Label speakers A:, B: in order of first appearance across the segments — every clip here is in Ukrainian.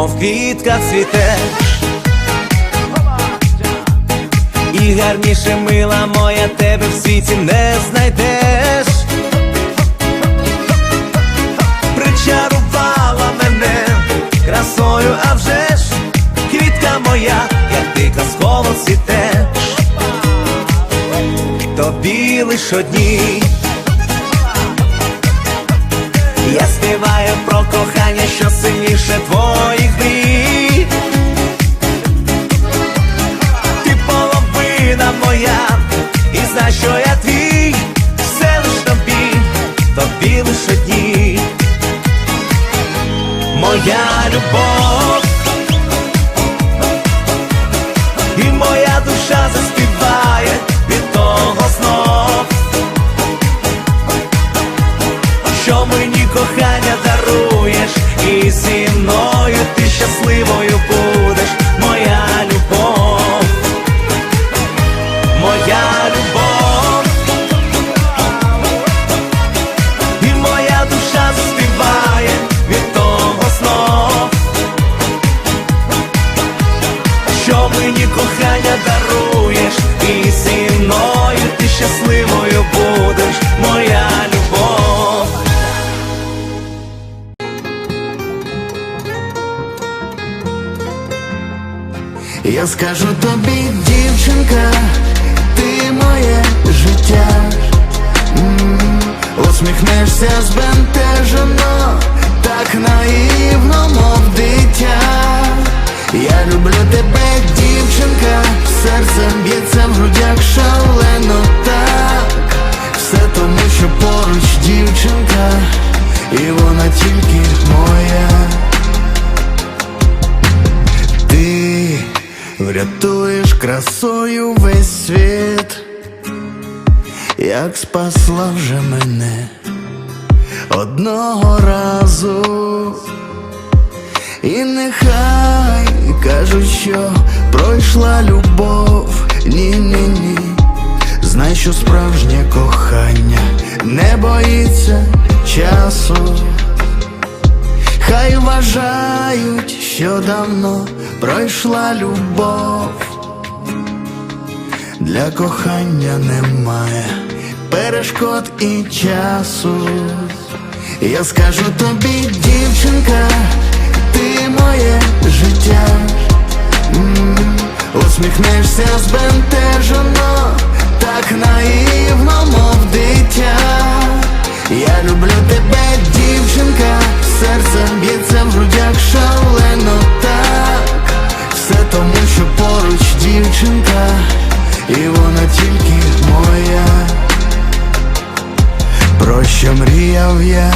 A: мов квітка цвітеш, і гарніше мила моя тебе в світі не знайдеш. Причарувала мене красою, а вже ж квітка моя, як ти казково цвітеш тобі лиш одній. Я співаю про кохання, що сильніше твоїх мрій. Ти половина моя, Я
B: скажу тобі, дівчинка, ти моє життя. Усміхнешся збентежено, так наївно, мов дитя. Я люблю тебе, дівчинка, серцем б'ється в грудях шалено так. Все тому, що поруч дівчинка, і вона тільки моя. Врятуєш красою весь світ, як спасла вже мене одного разу. І нехай кажуть, що пройшла любов, ні, ні, ні. Знай, що справжнє кохання не боїться часу. Хай вважають, що давно пройшла любов. Для кохання немає перешкод і часу. Я скажу тобі, дівчинка, ти моє життя. Усміхнешся збентежено, так наївно, мов дитя. Я люблю тебе, дівчинка, серцем б'ється в грудях шалено так. Все тому, що поруч дівчинка, і вона тільки моя. Про що мріяв я,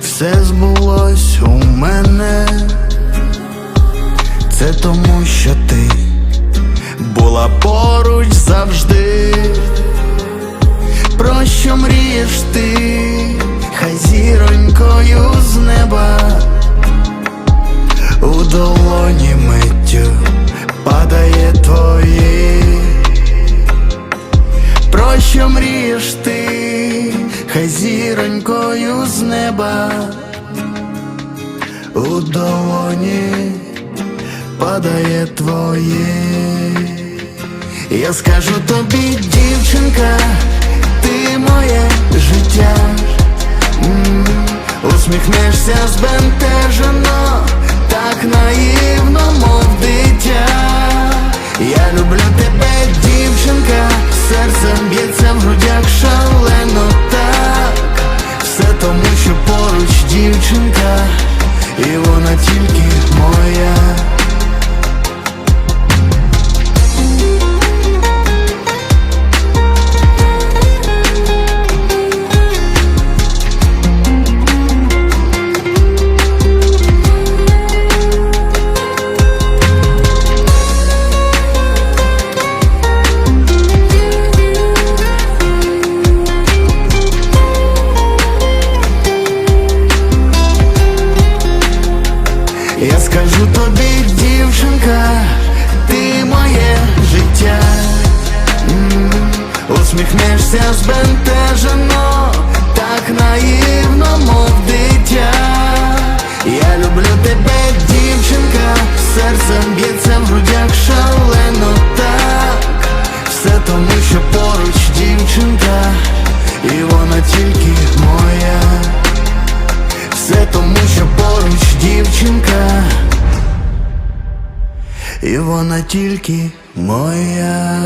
B: все збулось у мене. Це тому, що ти була поруч завжди. Про що мрієш ти, хай зіронькою з неба у долоні миттю падає твої. Про що мрієш ти, хай зіронькою з неба у долоні падає твоє. Я скажу тобі, дівчинка, ти моє життя. Усміхнешся збентежено, так наївно, мов дитя. Я люблю тебе, дівчинка, серцем б'ється в грудях шалено так. Все тому, що поруч дівчинка, і вона тільки моя. Збентежено, так наївно, мов дитя. Я люблю тебе, дівчинка, серцем б'ється в грудях шалено так. Все тому, що поруч дівчинка, і вона тільки моя. Все тому, що поруч дівчинка, і вона тільки моя.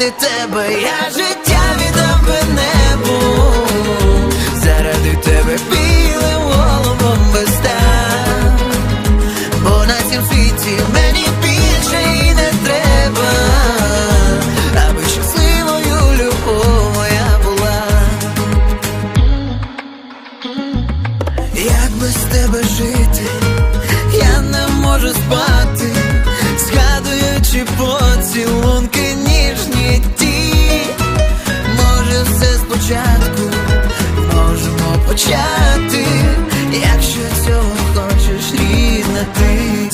A: Заради тебе я життя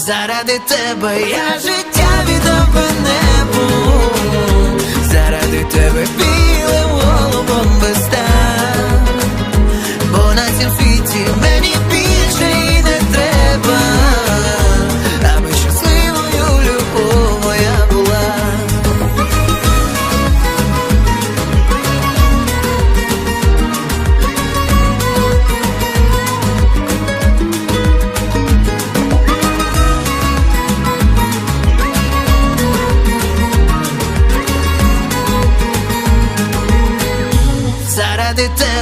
A: Заради тебе я життя віддав би небу, заради тебе білим голубом без. Бо на цім світі мені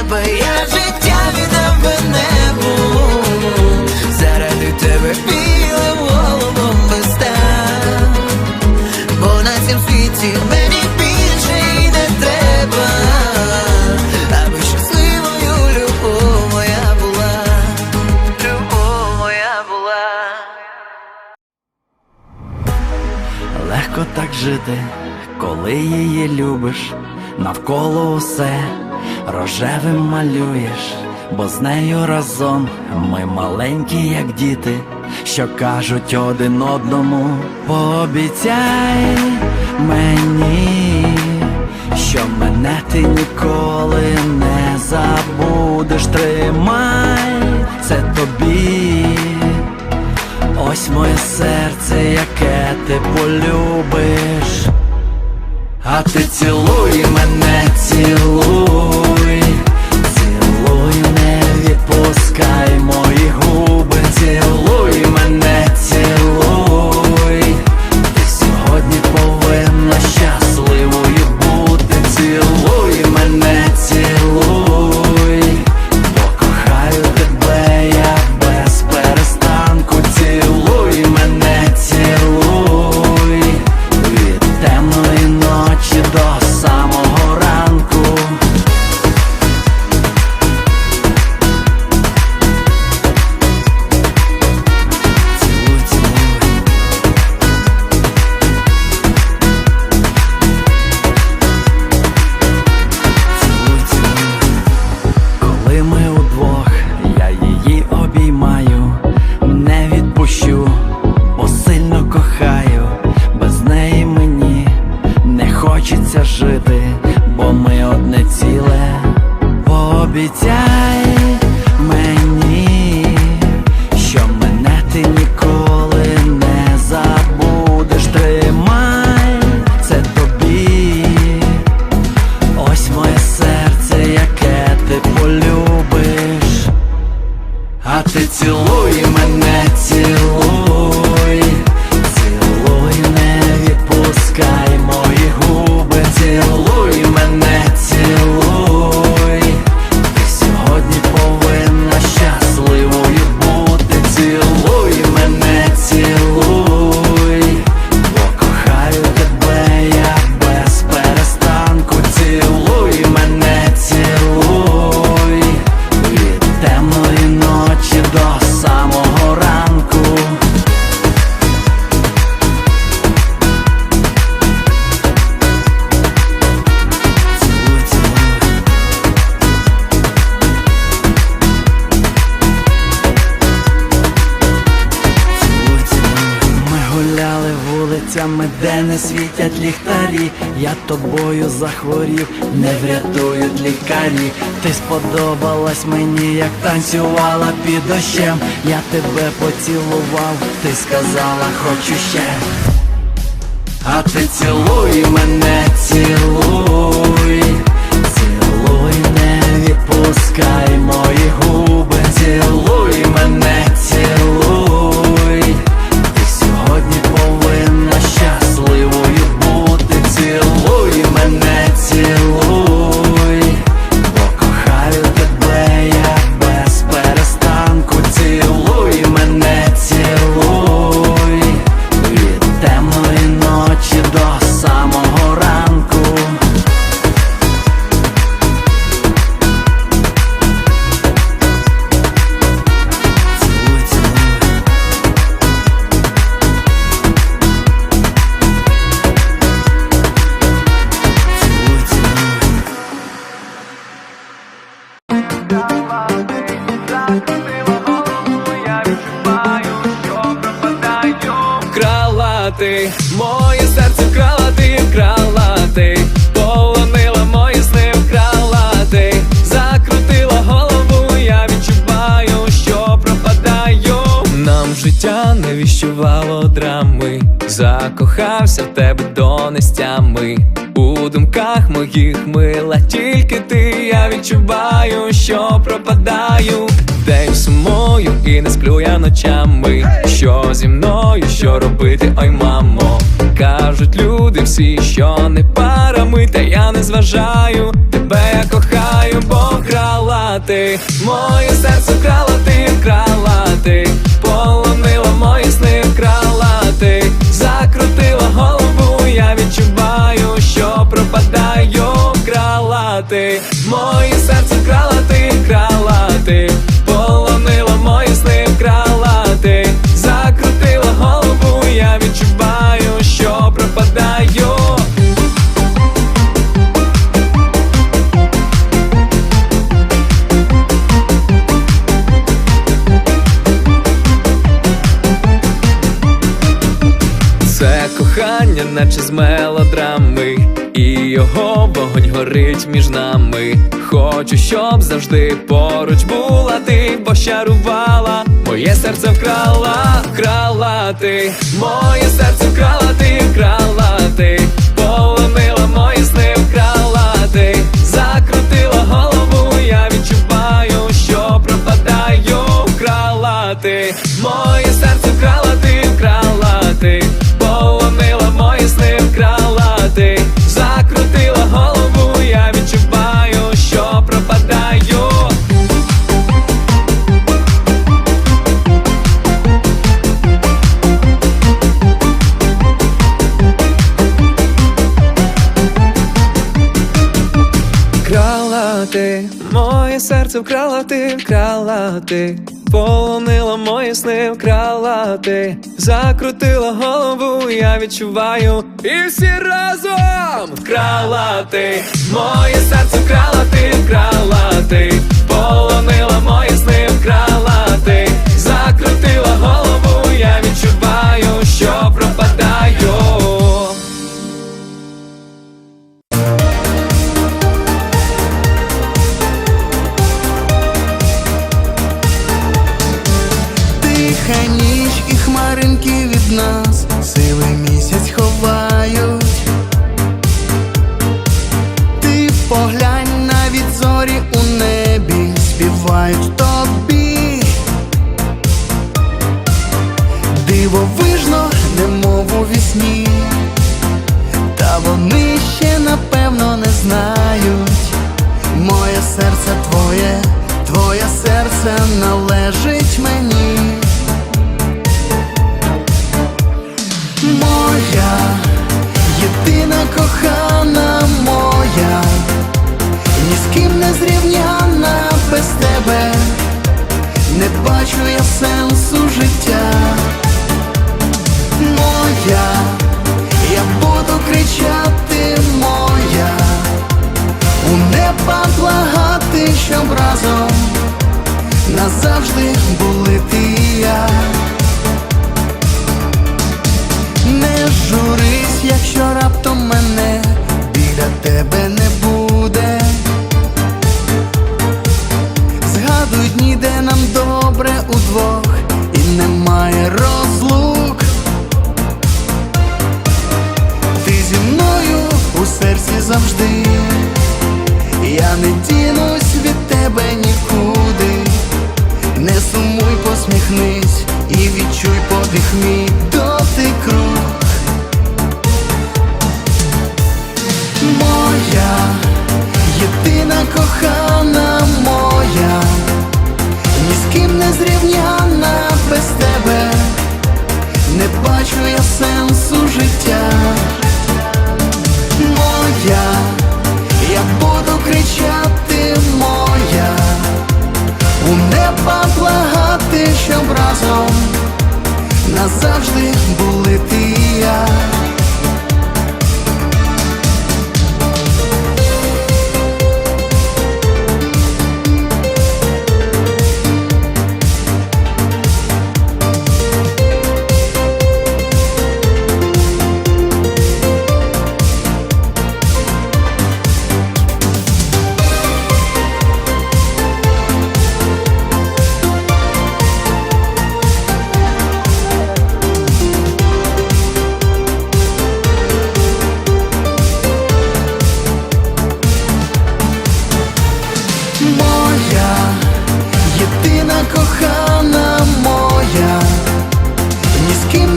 A: Заради тебе
C: навколо усе рожевим малюєш, бо з нею разом ми маленькі, як діти, що кажуть один одному, пообіцяй мені, що мене ти ніколи не забудеш, тримай це тобі. Ось моє серце, яке ти полюбиш. А ти цілуй мене, цілуй, цілуй, не відпускай мої губи, цілуй мене, цілуй. Ти сьогодні повинна щасливою вулицями, де не світять ліхтарі. Я тобою захворів, не врятують лікарі. Ти сподобалась мені, як танцювала під дощем. Я тебе поцілував, ти сказала, хочу ще. А ти цілуй мене, цілуй, цілуй, не відпускай мої губи, цілуй мене, цілуй.
D: Моє серце вкрала ти, вкрала ти, полонила мої сни, вкрала ти, закрутила голову, я відчуваю, що пропадаю. Нам життя не віщувало драми, закохався в тебе до нестями. У думках моїх мила тільки ти, я відчуваю, що пропадаю. День сумою і не сплю я ночами. Що зі мною, що робити, ой мамо. Кажуть люди всі, що не парами, та я не зважаю. Тебе я кохаю, бо вкрала ти, моє серце вкрала ти, вкрала ти, полонила мої сни, вкрала ти, закрутила голову, я відчуваю, що пропадаю, вкрала ти, моє серце вкрала ти, наче з мелодрами, і його вогонь горить між нами. Хочу, щоб завжди поруч була ти, пощарувала, моє серце вкрала, вкрала ти, моє серце вкрала ти, вкрала ти, мої сни, вкрала ти, голову, я відчуваю, що пропадаю, вкрала ти, моє ти, полонила мої сни, вкрала ти, закрутила голову, я відчуваю, і всі разом вкрала ти, моє серце вкрала
B: Співають тобі, дивовижно, немов у вісні, та вони ще напевно не знають. Моє серце твоє, твоє серце належить мені. бачу я сенсу життя моя. завжди були ти і я.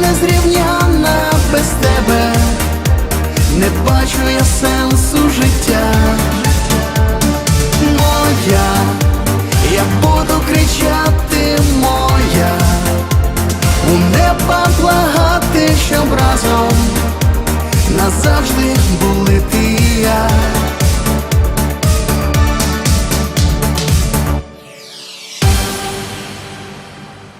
B: незрівнянна без тебе, не бачу я сенсу життя, моя, я буду кричати, моя, у неба благати, щоб разом назавжди були ти і я.